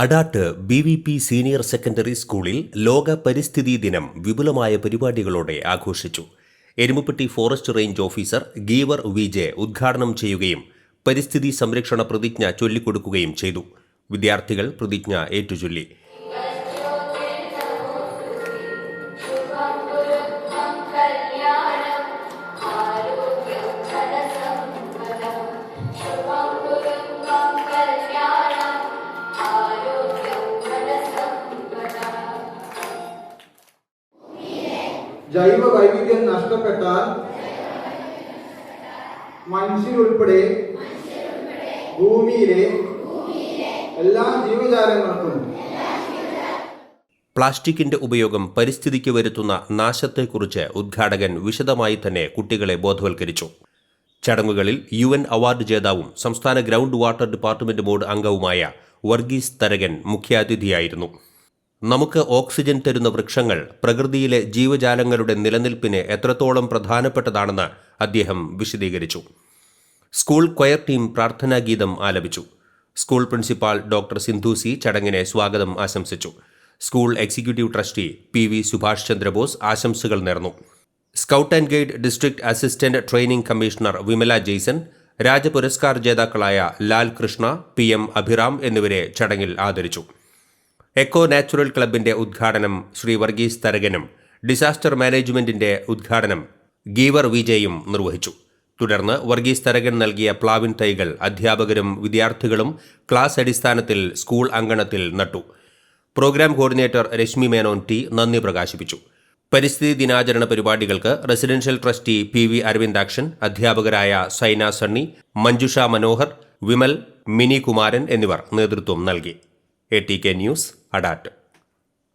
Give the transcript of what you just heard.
Adat B V P senior secondary സ്കൂളിൽ ലോക പരിസ്ഥിതി ദിനം വിപുലമായ പരിപാടികളോടെ ആഘോഷിച്ചു. Erumapetty forest range officer Geevar V ഉദ്ഘാടനം ചെയ്യുകയും പരിസ്ഥിതി സംരക്ഷണ പ്രതിജ്ഞ ചൊല്ലിക്കൊടുക്കുകയും ചെയ്തു. വിദ്യാർത്ഥികൾ പ്രതിജ്ഞ ഏറ്റുചൊല്ലി. ജൈവ വൈവിധ്യം നഷ്ടപ്പെട്ടാൽ മനുഷ്യരുൾപ്പെടെ ഭൂമിയിലെ എല്ലാ ജീവജാലങ്ങൾക്കും പ്ലാസ്റ്റിക്കിന്റെ ഉപയോഗം പരിസ്ഥിതിക്ക് വരുത്തുന്ന നാശത്തെക്കുറിച്ച് ഉദ്ഘാടകൻ വിശദമായി തന്നെ കുട്ടികളെ ബോധവൽക്കരിച്ചു. ചടങ്ങുകളിൽ യു എൻ അവാർഡ് ജേതാവും സംസ്ഥാന ഗ്രൗണ്ട് വാട്ടർ ഡിപ്പാർട്ട്മെന്റ് ബോർഡ് അംഗവുമായ വർഗീസ് തരകൻ മുഖ്യാതിഥിയായിരുന്നു. നമുക്ക് ഓക്സിജൻ തരുന്ന വൃക്ഷങ്ങൾ പ്രകൃതിയിലെ ജീവജാലങ്ങളുടെ നിലനിൽപ്പിന് എത്രത്തോളം പ്രധാനപ്പെട്ടതാണെന്ന് അദ്ദേഹം വിശദീകരിച്ചു. സ്കൂൾ ക്വയർ ടീം പ്രാർത്ഥനാഗീതം ആലപിച്ചു. School principal doctor Sindhu C ചടങ്ങിനെ സ്വാഗതം ആശംസിച്ചു. School executive trustee P V Subhash Chandrabose ആശംസകൾ നേർന്നു. Scout and guide district assistant training commissioner Vimala Jaison Rajapuraskar ജേതാക്കളായ ലാൽ കൃഷ്ണ പി എം അഭിറാം എന്നിവരെ ചടങ്ങിൽ ആദരിച്ചു. എക്കോ നാച്ചുറൽ ക്ലബിന്റെ ഉദ്ഘാടനം ശ്രീ വർഗീസ് തരകനും ഡിസാസ്റ്റർ മാനേജ്മെന്റിന്റെ ഉദ്ഘാടനം ഗീവർ വിജയും നിർവഹിച്ചു. തുടർന്ന് വർഗീസ് തരകൻ നൽകിയ പ്ലാവിൻ തൈകൾ അധ്യാപകരും വിദ്യാർത്ഥികളും ക്ലാസ് അടിസ്ഥാനത്തിൽ സ്കൂൾ അങ്കണത്തിൽ നട്ടു. Programme coordinator Reshmi Menon T നന്ദി പ്രകാശിപ്പിച്ചു. പരിസ്ഥിതി ദിനാചരണ പരിപാടികൾക്ക് residential trustee P V Aravindakshan അധ്യാപകരായ സൈന സണ്ണി മഞ്ജുഷ മനോഹർ വിമൽ മിനി കുമാരൻ എന്നിവർ നേതൃത്വം നൽകി. A T K news Adat